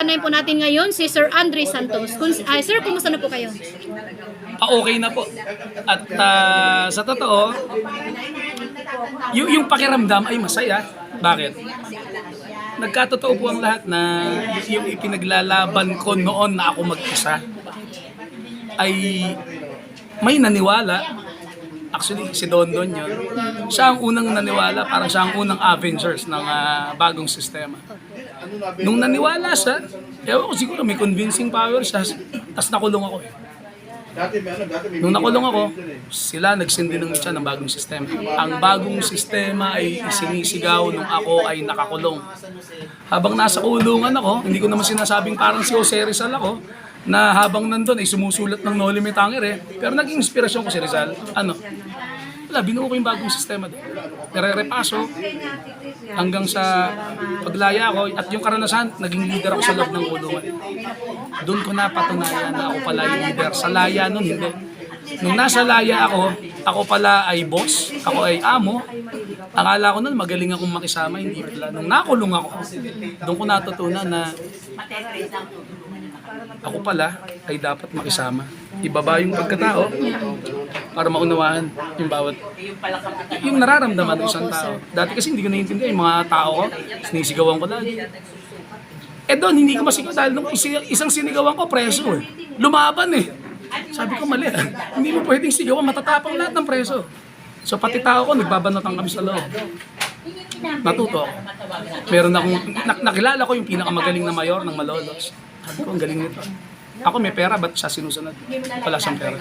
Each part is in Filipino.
Unahin po natin ngayon si Sir Andre Santos. Kung, ay, sir, kumusta na po kayo? Ah, okay na po. At ah, sa totoo, yung, yung pakiramdam ay masaya. Bakit? Nagkatotoo po ang lahat na yung ipinaglalaban ko noon na ako mag-isa ay may naniwala. Actually, si Don Don yun. Siya ang unang naniwala, parang siya ang unang Avengers ng ah, bagong sistema. Nung naniwala siya, ewan ko siguro may convincing power siya, tapos nakulong ako eh. Nung nakulong ako, sila nagsindi ng siya ng bagong sistema. Ang bagong sistema ay isinisigaw nung ako ay nakakulong. Habang nasa kulungan ako, hindi ko naman sinasabing parang si Jose Rizal ako, na habang nandun ay sumusulat ng Noli Me Tangere, pero naging inspirasyon ko si Rizal. Ano? Wala, binuo ko yung bagong sistema doon. Nare-repaso hanggang sa paglaya ko at yung karanasan, naging leader ako sa loob ng kulungan. Doon ko napatunayan na ako pala yung leader. Sa laya nun, hindi. Nung nasa laya ako, ako pala ay boss, ako ay amo. Akala ko nun magaling akong makisama, hindi pala. Nung nakulong ako, doon ko natutunan na ako pala ay dapat makisama. Ibaba yung pagkatao para maunawaan yung bawat yung nararamdaman ng isang tao. Dati kasi hindi ko naiintindihan yung mga tao ko, sinisigawan ko lagi. Eh doon, hindi ko masigaw dahil nung isang sinigawan ko, preso eh. Lumaban eh. Sabi ko, mali. hindi mo pwedeng sigawan, matatapang lahat ng preso. So pati tao ko, nagbabanatan kami sa loob. Natuto. Meron akong, nak- nakilala ko yung pinakamagaling na mayor ng Malolos. Sabi ko, ang galing nito. Ako may pera, ba't siya sinusunod? Wala siyang pera.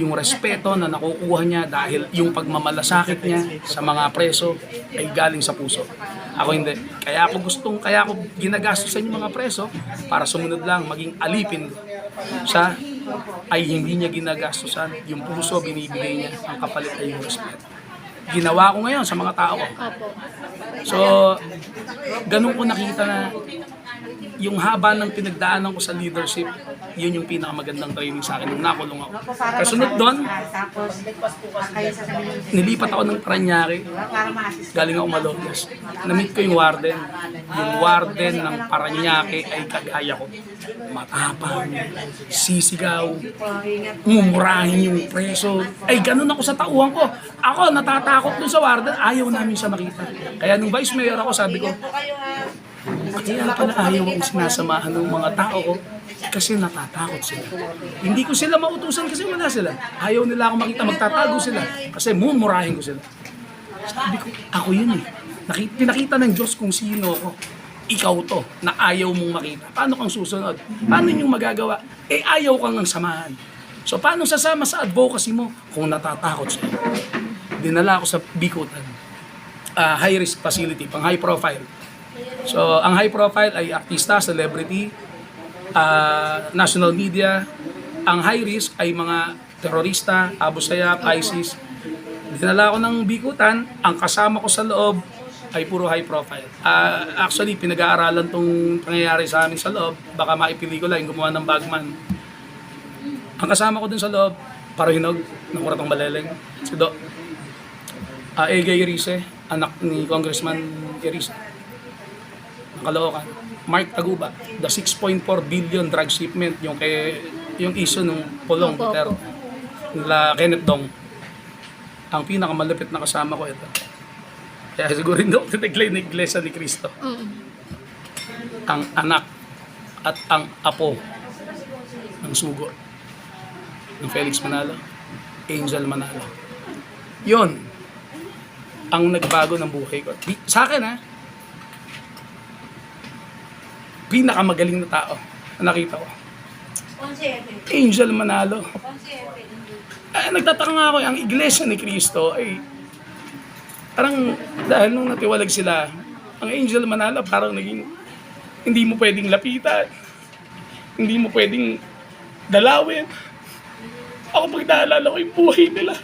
Yung respeto na nakukuha niya dahil yung pagmamalasakit niya sa mga preso ay galing sa puso. Ako hindi. Kaya ako gustong, kaya ako ginagastosan yung mga preso para sumunod lang, maging alipin. Siya ay hindi niya ginagastosan. Yung puso binibigay niya, ang kapalit ay yung respeto. Ginawa ko ngayon sa mga tao. Opo. So, ganun ko nakita na yung haba ng pinagdaanan ko sa leadership, yun yung pinakamagandang training sa akin nung nakulong ako. Kasunod doon, nilipat ako ng Paranaque, galing ako Malolos. Na-meet ko yung warden. Yung warden ng Paranaque ay kagaya ko. Matapang, sisigaw, mumurahin yung preso. Ay, ganun ako sa tauhan ko. Ako, natatakot dun sa warden. Ayaw namin siya makita. Kaya nung vice mayor ako, sabi ko, kaya pala ayaw akong sinasamahan ng mga tao ko kasi natatakot sila. Hindi ko sila mautusan kasi wala sila. Ayaw nila ako makita, magtatago sila kasi mumurahin ko sila. Sabi ko, ako yun eh. Nakita, pinakita ng Diyos kung sino ako. Ikaw to, na ayaw mong makita. Paano kang susunod? Paano yung magagawa? Eh, ayaw kang ng samahan. So, paano sasama sa advocacy mo kung natatakot siya? Dinala ako sa Bikutan. Ah, high risk facility, pang high profile. So, ang high profile ay artista, celebrity, ah, national media. Ang high risk ay mga terorista, Abu Sayyaf, ISIS. Dinala ko ng bikutan, ang kasama ko sa loob ay puro high profile. Ah, actually, pinag-aaralan tong pangyayari sa amin sa loob. Baka maipelikula yung gumawa ng bagman. Ang kasama ko dun sa loob, Parahinog, ng Kuratong Baleleng, si Do. Uh, Egay Irise, anak ni Congressman Irise ng Caloocan. Mark Taguba, the 6.4 billion drug shipment yung kay yung issue ng Pulong Opo, Duterte nila Kenneth Dong. Ang pinakamalapit na kasama ko ito. Kaya siguro hindi ako tiniglay ng Iglesia ni Cristo. Mm. Ang anak at ang apo ng sugo ng Felix Manalo, Angel Manalo. Yon ang nagbago ng buhay ko. Di- Sa akin ha, pinakamagaling na tao na nakita ko. Angel Manalo. Eh, nagtataka nga ako, ang iglesia ni Cristo ay parang dahil nung natiwalag sila, ang Angel Manalo parang naging hindi mo pwedeng lapitan. Hindi mo pwedeng dalawin. Ako pag naalala ko yung buhay nila,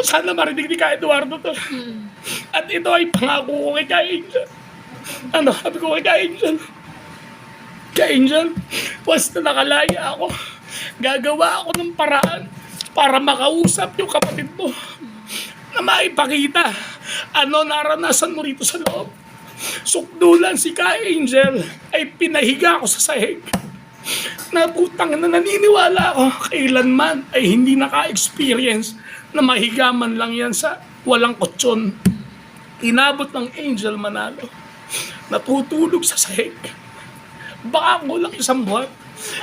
sana marinig ni Ka Eduardo to. At ito ay pangako ko kay Ka Angel. Ano, sabi ko kay Ka Angel, Ka Angel, basta nakalaya ako, gagawa ako ng paraan para makausap yung kapatid mo na maipakita ano naranasan mo rito sa loob. Sukdulan si Ka Angel ay pinahiga ko sa sahig. Naputang na naniniwala ako kailanman ay hindi naka-experience na mahiga man lang yan sa walang kutsyon. Inabot ng Angel Manalo. Natutulog sa sahig. Baka kulang isang buwan.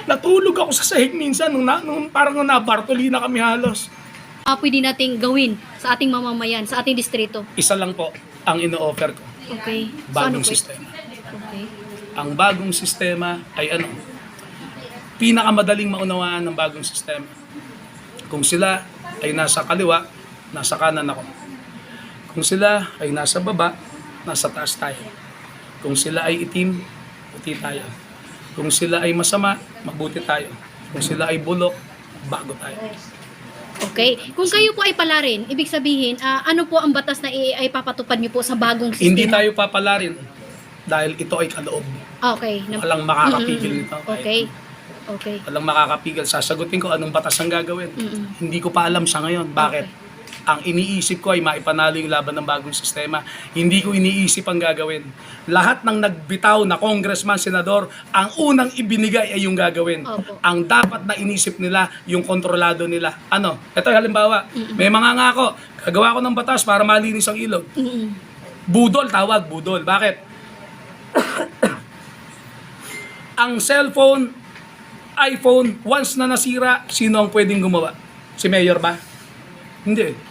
Natulog ako sa sahig minsan nung, na, nung parang nabartoli na kami halos. Ah, pwede nating gawin sa ating mamamayan, sa ating distrito. Isa lang po ang ino-offer ko. Okay. So, Bagong po? sistema. Okay. Ang bagong sistema ay ano? Pinakamadaling maunawaan ng bagong sistema. Kung sila ay nasa kaliwa, nasa kanan ako. Kung sila ay nasa baba, nasa taas tayo. Kung sila ay itim, puti tayo. Kung sila ay masama, mabuti tayo. Kung sila ay bulok, bago tayo. Okay. Kung kayo po ay pala rin, ibig sabihin, ah, ano po ang batas na i- ay papatupad niyo po sa bagong sistema? Hindi tayo papalarin dahil ito ay kaloob. Okay. Na- Walang makakapigil nito. Okay. Okay. Walang makakapigil. Sasagutin ko anong batas ang gagawin. Mm-mm. Hindi ko pa alam sa ngayon. Bakit? Ang iniisip ko ay maipanalo yung laban ng bagong sistema. Hindi ko iniisip ang gagawin. Lahat ng nagbitaw na congressman, senador, ang unang ibinigay ay yung gagawin. Opo. Ang dapat na inisip nila, yung kontrolado nila. Ano? Ito halimbawa, may mga ngako, gagawa ko ng batas para malinis ang ilog. Mm-mm. Budol, tawag, budol. Bakit? ang cellphone, iPhone, once na nasira, sino ang pwedeng gumawa? Si Mayor ba? Hindi.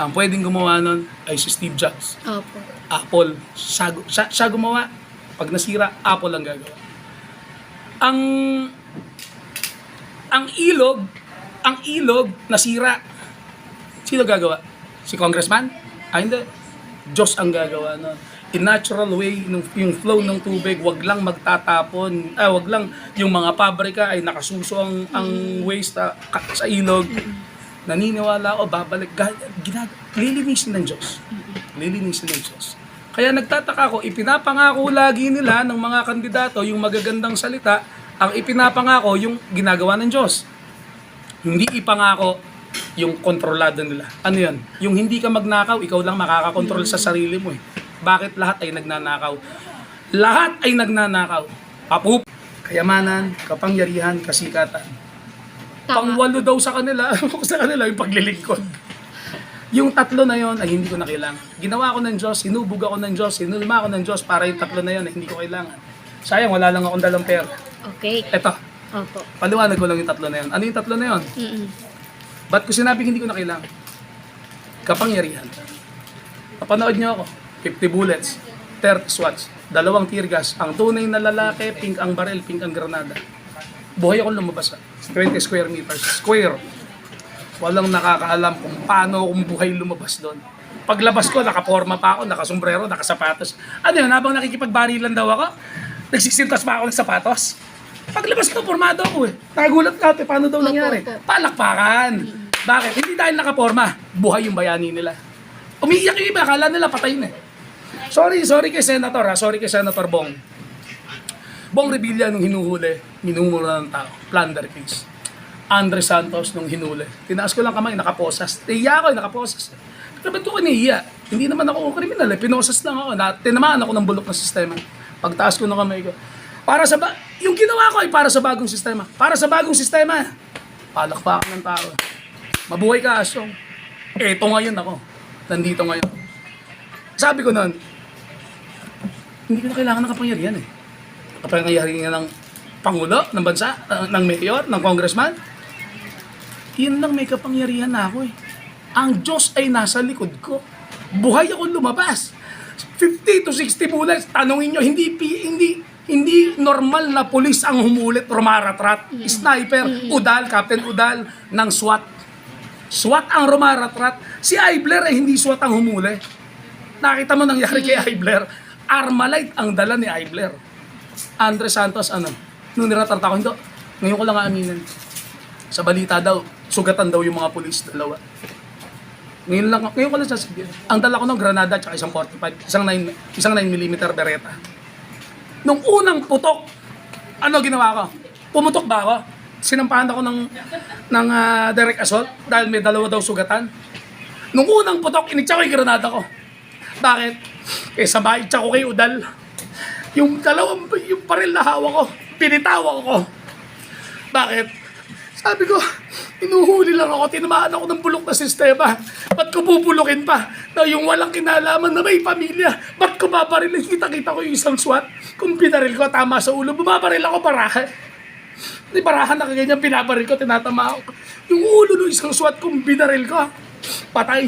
Ang pwedeng gumawa nun ay si Steve Jobs. Opo. Apple, siya, siya, siya gumawa. Pag nasira, Apple ang gagawa. Ang ang ilog, ang ilog nasira. Sino gagawa? Si congressman? Ah, hindi. Diyos ang gagawa nun. In natural way, nung, yung flow ng tubig, wag lang magtatapon. Ah, wag lang yung mga pabrika ay nakasuso ang, ang waste ah, ka- sa ilog. Naniniwala ako, babalik. Ginag- lilinisin ng Diyos. Lilinisin ng Diyos. Kaya nagtataka ako, ipinapangako lagi nila ng mga kandidato yung magagandang salita, ang ipinapangako yung ginagawa ng Diyos. Hindi ipangako yung kontrolado nila. Ano yan? Yung hindi ka magnakaw, ikaw lang makakakontrol sa sarili mo eh. Bakit lahat ay nagnanakaw? Lahat ay nagnanakaw. Papup, kayamanan, kapangyarihan, kasikatan. Tama. Pangwalo daw sa kanila, sa kanila yung paglilingkod. Yung tatlo na yon ay hindi ko na kailangan. Ginawa ko ng Diyos, hinubog ako ng Diyos, hinulma ako ng Diyos para yung tatlo na yon ay hindi ko kailangan. Sayang, wala lang akong dalang pera. Okay. Eto, Opo. paliwanag ko lang yung tatlo na yon. Ano yung tatlo na yon? Mm-mm. Ba't ko sinabing hindi ko na kailangan? Kapangyarihan. Papanood niyo ako. 50 bullets, 30 swats, dalawang tear gas. Ang tunay na lalaki, pink ang baril, pink ang granada. Buhay akong lumabas. ah. 20 square meters. Square. Walang nakakaalam kung paano akong buhay lumabas doon. Paglabas ko, nakaporma pa ako, nakasombrero, nakasapatos. Ano yun, habang nakikipagbarilan daw ako, nagsisintas pa ako ng sapatos. Paglabas ko, formado ako eh. Nagulat ka, ate, paano daw nangyari? opo. Palakpakan. Bakit? Hindi dahil nakaporma. Buhay yung bayani nila. Umiiyak yung iba, akala nila patay na eh. Sorry, sorry kay Senator ha. Sorry kay Senator Bong. Bong Revilla nung hinuhuli, minumura ng tao. Plunder case. Andre Santos nung hinuli. Tinaas ko lang kamay, nakaposas. Nahiya ako, nakaposas. Pero ba't ko kinihiya? Hindi naman ako kriminal eh. Pinosas lang ako. Na, tinamaan ako ng bulok ng sistema. Pagtaas ko ng kamay ko. Para sa ba- yung ginawa ko ay para sa bagong sistema. Para sa bagong sistema. Palakpakan ng tao. Mabuhay ka, asyong. Eto ngayon ako. Nandito ngayon. Sabi ko noon, hindi ko na kailangan ng kapangyarihan eh. Kapangyarihan ng Pangulo, ng bansa, ng, ng mayor, ng congressman. Yun lang may kapangyarihan na ako eh. Ang Diyos ay nasa likod ko. Buhay ako lumabas. 50 to 60 bullets. Tanungin nyo, hindi, hindi, hindi normal na pulis ang humulit, rumaratrat. Sniper, Udal, Captain Udal, ng SWAT. SWAT ang rumaratrat. Si Eibler ay hindi SWAT ang humuli. Nakita mo nangyari kay Eibler. Armalite ang dala ni Eibler. Andre Santos, ano? Nung niratrat ako, hindi. Ngayon ko lang aaminin. Sa balita daw, sugatan daw yung mga pulis, dalawa. Ngayon lang, ngayon ko lang sasabihin. Ang dala ko ng granada at isang 45, isang 9, isang 9 mm bereta. Nung unang putok, ano ginawa ko? Pumutok ba ako? Sinampahan ako ng, ng ah, direct assault dahil may dalawa daw sugatan. Nung unang putok, initsa ko yung granada ko. Bakit? Eh sa bahay ko kay Udal. Yung dalawang, yung paril na hawak ko, pinitawan ko. Bakit? Sabi ko, inuhuli lang ako, tinamaan ako ng bulok na sistema. Ba't ko bubulukin pa? Na yung walang kinalaman na may pamilya. Ba't ko babarilin? Kita-kita ko yung isang SWAT. Kung pinaril ko, tama sa ulo, bumabaril ako baraha. Di barahan na kaganyan, pinabaril ko, tinatama ako. Yung ulo ng isang SWAT, kung binaril ko, patay.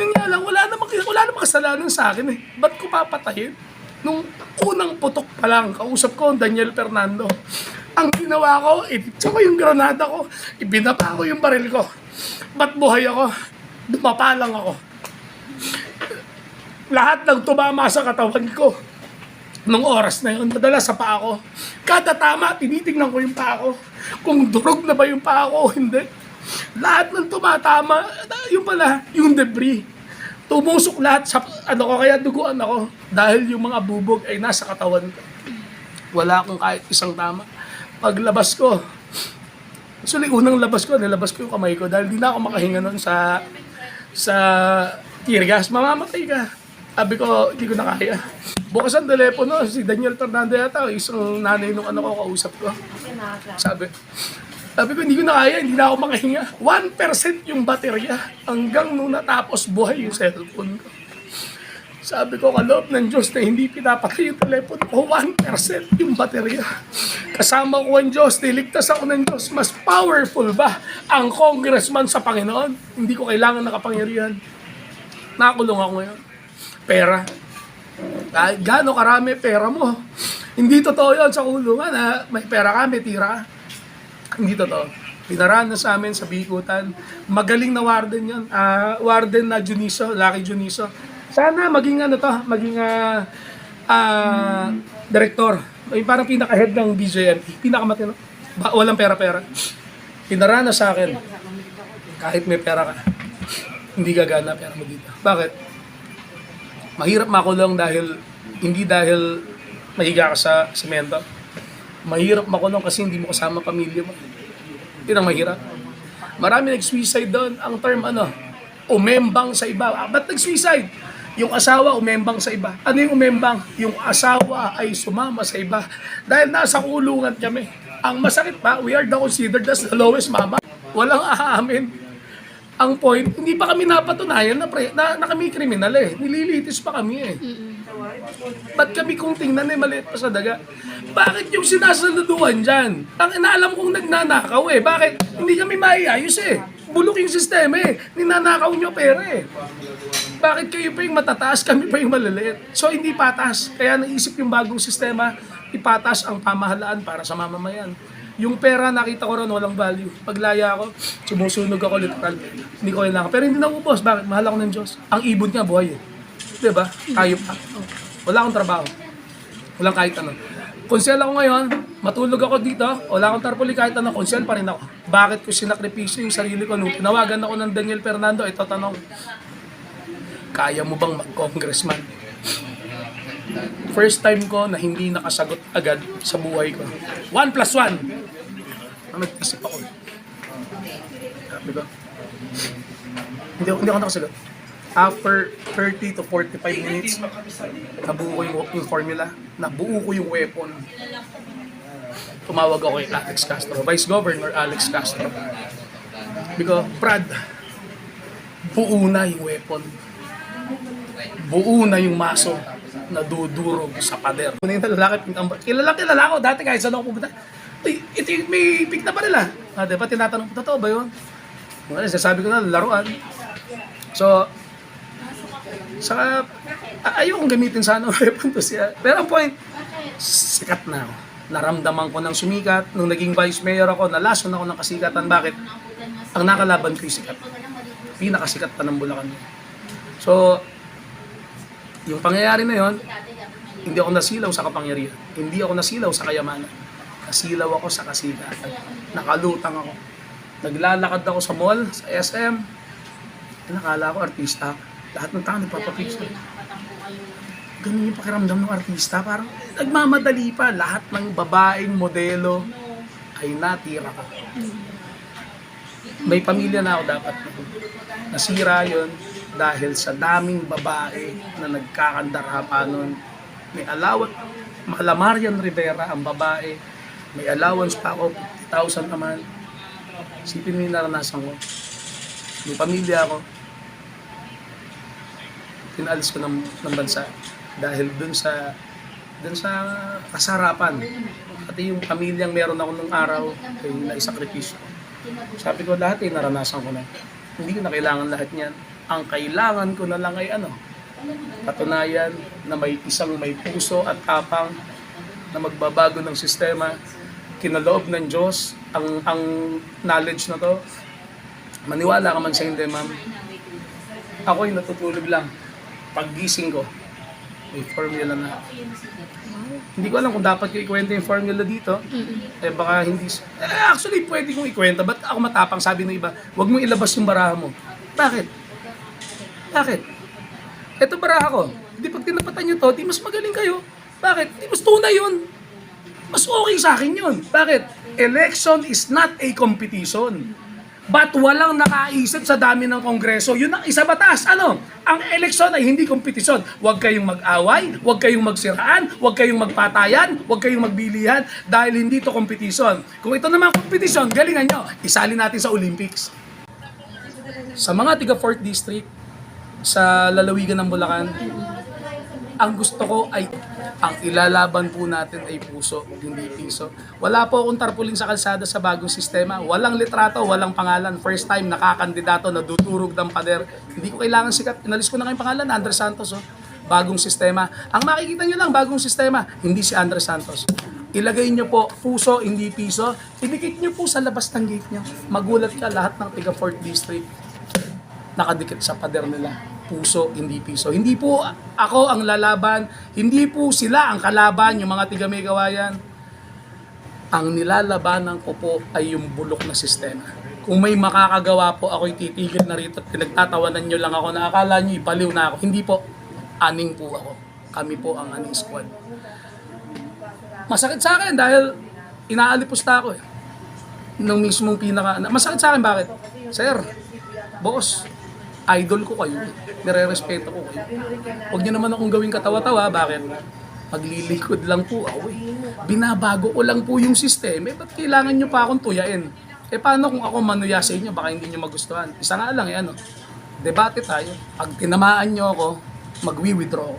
Yun nga lang, wala namang, wala namang kasalanan sa akin eh. Ba't ko papatayin? Nung unang putok pa lang, kausap ko, Daniel Fernando. Ang ginawa ko, ititsa ko yung granada ko, ibinaba ko yung baril ko. Ba't buhay ako? Dumapa lang ako. Lahat ng tumama sa katawan ko. Nung oras na yun, nadala sa paa ko. Kada tama, tinitingnan ko yung paa ko. Kung durog na ba yung paa ko o hindi. Lahat ng tumatama, yung pala, yung debris. Tumusok lahat sa, ano ko, kaya duguan ako. Dahil yung mga bubog ay nasa katawan ko. Wala akong kahit isang tama. Paglabas ko, actually unang labas ko, nilabas ko yung kamay ko dahil di na ako makahinga nun sa sa tear gas. Mamamatay ka. Sabi ko, hindi ko na kaya. Bukas ang telepono, si Daniel Fernando yata, isang nanay nung ano ko kausap ko. Sabi, sabi ko, hindi ko na kaya, hindi na ako makahinga. 1% yung baterya hanggang nung natapos buhay yung cellphone ko. Sabi ko, kaloob ng Diyos na hindi pinapatay yung telepono ko, 1% yung baterya. Kasama ko ang Diyos, niligtas ako ng Diyos. Mas powerful ba ang congressman sa Panginoon? Hindi ko kailangan ng kapangyarihan. Nakakulong ako ngayon. Pera. Kahit gaano karami pera mo. Hindi totoo yun sa kulungan na may pera ka, may tira ka. Hindi totoo. Pinarahan na sa amin sa Bikutan. Magaling na warden yun. Ah, warden na Juniso, Lucky Juniso. Sana maging ano to, maging ah, ah, director. Yung parang pinaka-head ng BJMP. Pinakamatino. Ba, walang pera-pera. Pinarahan na sa akin. Kahit may pera ka, hindi gagana pera mo dito. Bakit? Mahirap makulong dahil hindi dahil mahiga ka sa semento. Mahirap makulong kasi hindi mo kasama pamilya mo. Yun ang mahirap. Marami nag-suicide doon. Ang term ano, umembang sa iba. Ah, ba't nag-suicide? Yung asawa umembang sa iba. Ano yung umembang? Yung asawa ay sumama sa iba. Dahil nasa kulungan kami. Ang masakit pa, we are the considered as the lowest mama. Walang aamin. Ang point, hindi pa kami napatunayan na, pre, na, na kami kriminal eh. Nililitis pa kami eh. Ba't kami kung tingnan eh, maliit pa sa daga? Bakit yung sinasaluduhan dyan? Ang inaalam kong nagnanakaw eh. Bakit? Hindi kami maiayos eh. Bulok yung sistema eh. Ninanakaw nyo pera eh. Bakit kayo pa yung matataas, kami pa yung maliliit? So hindi patas. Kaya naisip yung bagong sistema, ipatas ang pamahalaan para sa mamamayan. Yung pera, nakita ko ron, walang value. Paglaya ako, sumusunog ako literal. Hindi ko kailangan. Pero hindi na ubos. Bakit? Mahal ako ng Diyos. Ang ibon niya, buhay eh. Di ba? Tayo pa. Wala akong trabaho. Walang kahit ano. Konsel ako ngayon, matulog ako dito, wala akong tarpuli kahit ano, konsel pa rin ako. Bakit ko sinakripisyo yung sarili ko? Nung tinawagan ako ng Daniel Fernando, ito tanong, kaya mo bang mag-congressman? First time ko na hindi nakasagot agad sa buhay ko. One plus one. Ano nag-isip ako? Sabi ko, hindi, hindi ako nakasagot. After 30 to 45 minutes, nabuo ko yung, yung formula, nabuo ko yung weapon. Tumawag ako kay Alex Castro, Vice Governor Alex Castro. Ko, Brad, buo na yung weapon. Buo na yung maso na dudurog sa pader. Kung yung lalaki, kilala kilala ko dati kahit saan ako pumunta. Ay, ito yung may pick na pa nila. Ah, di ba tinatanong, totoo ba yun? Well, sasabi ko na, laruan. So, saka, ayokong gamitin sana ang weapon to siya. Pero ang point, sikat na ako. Naramdaman ko ng sumikat. Nung naging vice mayor ako, nalason ako ng kasikatan. Bakit? Ang nakalaban ko yung sikat. Pinakasikat pa ng Bulacan. So, yung pangyayari na yon, hindi ako nasilaw sa kapangyarihan. Hindi ako nasilaw sa kayamanan. Nasilaw ako sa kasikatan. Nakalutang ako. Naglalakad ako sa mall, sa SM. Nakala ko artista. ako. Lahat ng tao nagpapapicture. Ganun yung pakiramdam ng artista. Parang nagmamadali pa. Lahat ng babaeng modelo ay natira ko. May pamilya na ako dapat. Nasira yon dahil sa daming babae na nagkakandara pa nun. May allowance, Mala Marian Rivera ang babae, may allowance pa ako, 50,000 naman. Sipin mo yung naranasan ko. May pamilya ako. Pinalis ko ng, ng bansa dahil dun sa dun sa kasarapan. Pati yung pamilyang meron ako nung araw, ay naisakripisyo. Sabi ko lahat ay naranasan ko na. Hindi ko na kailangan lahat niyan. Ang kailangan ko na lang ay ano, patunayan na may isang may puso at tapang na magbabago ng sistema. Kinaloob ng Diyos ang ang knowledge na to. Maniwala ka man sa hindi, ma'am. Ako'y natutulog lang. Paggising ko, may formula na. Hindi ko alam kung dapat ko ikwento yung formula dito. Eh baka hindi... Eh, actually, pwede kong ikwento. Ba't ako matapang sabi ng iba, huwag mong ilabas yung baraha mo. Bakit? Bakit? Ito baraha ko. Hindi pag tinapatan nyo to, di mas magaling kayo. Bakit? Di mas tunay yun. Mas okay sa akin yun. Bakit? Election is not a competition. But walang nakaisip sa dami ng kongreso. Yun ang isa batas. Ano? Ang eleksyon ay hindi kompetisyon. Huwag kayong mag-away, huwag kayong magsiraan, huwag kayong magpatayan, huwag kayong magbilihan dahil hindi ito kompetisyon. Kung ito naman kompetisyon, galingan nyo. Isali natin sa Olympics. Sa mga tiga 4th District, sa lalawigan ng Bulacan, ang gusto ko ay ang ilalaban po natin ay puso, hindi piso. Wala po akong tarpuling sa kalsada sa bagong sistema. Walang litrato, walang pangalan. First time nakakandidato na duturog ng pader. Hindi ko kailangan sikat. Inalis ko na kayong pangalan, Andres Santos. Oh. Bagong sistema. Ang makikita nyo lang, bagong sistema. Hindi si Andres Santos. Ilagay nyo po puso, hindi piso. Idikit nyo po sa labas ng gate nyo. Magulat ka lahat ng tiga 4th District nakadikit sa pader nila. Puso, hindi piso. Hindi po ako ang lalaban, hindi po sila ang kalaban, yung mga tiga may gawayan. Ang nilalabanan ko po ay yung bulok na sistema. Kung may makakagawa po, ako'y titigil na rito at pinagtatawanan nyo lang ako na akala nyo ipaliw na ako. Hindi po. Aning po ako. Kami po ang aning squad. Masakit sa akin dahil inaalipusta ako eh. Nung mismong pinaka... Masakit sa akin bakit? Sir, boss, idol ko kayo. Nire-respeto ko kayo. Huwag niyo naman akong gawing katawa-tawa. Bakit? Maglilikod lang po ako eh. Binabago ko lang po yung system. Eh, ba't kailangan niyo pa akong tuyain? Eh, paano kung ako manuya sa inyo? Baka hindi niyo magustuhan. Isa nga lang eh, ano? Debate tayo. Pag tinamaan niyo ako, magwi-withdraw.